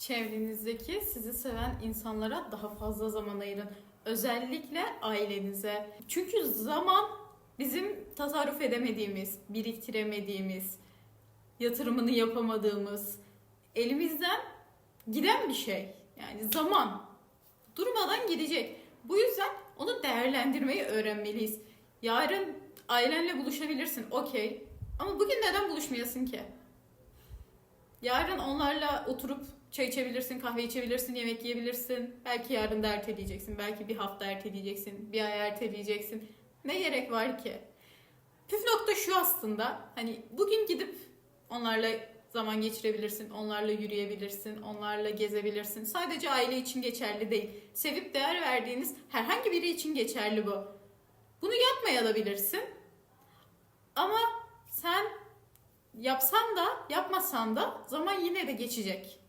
Çevrenizdeki sizi seven insanlara daha fazla zaman ayırın. Özellikle ailenize. Çünkü zaman bizim tasarruf edemediğimiz, biriktiremediğimiz, yatırımını yapamadığımız, elimizden giden bir şey. Yani zaman durmadan gidecek. Bu yüzden onu değerlendirmeyi öğrenmeliyiz. Yarın ailenle buluşabilirsin, okey. Ama bugün neden buluşmayasın ki? Yarın onlarla oturup çay içebilirsin, kahve içebilirsin, yemek yiyebilirsin. Belki yarın da erteleyeceksin, belki bir hafta erteleyeceksin, bir ay erteleyeceksin. Ne gerek var ki? Püf nokta şu aslında. Hani bugün gidip onlarla zaman geçirebilirsin, onlarla yürüyebilirsin, onlarla gezebilirsin. Sadece aile için geçerli değil. Sevip değer verdiğiniz herhangi biri için geçerli bu. Bunu yapmayabilirsin. Ama sen yapsan da yapmasan da zaman yine de geçecek.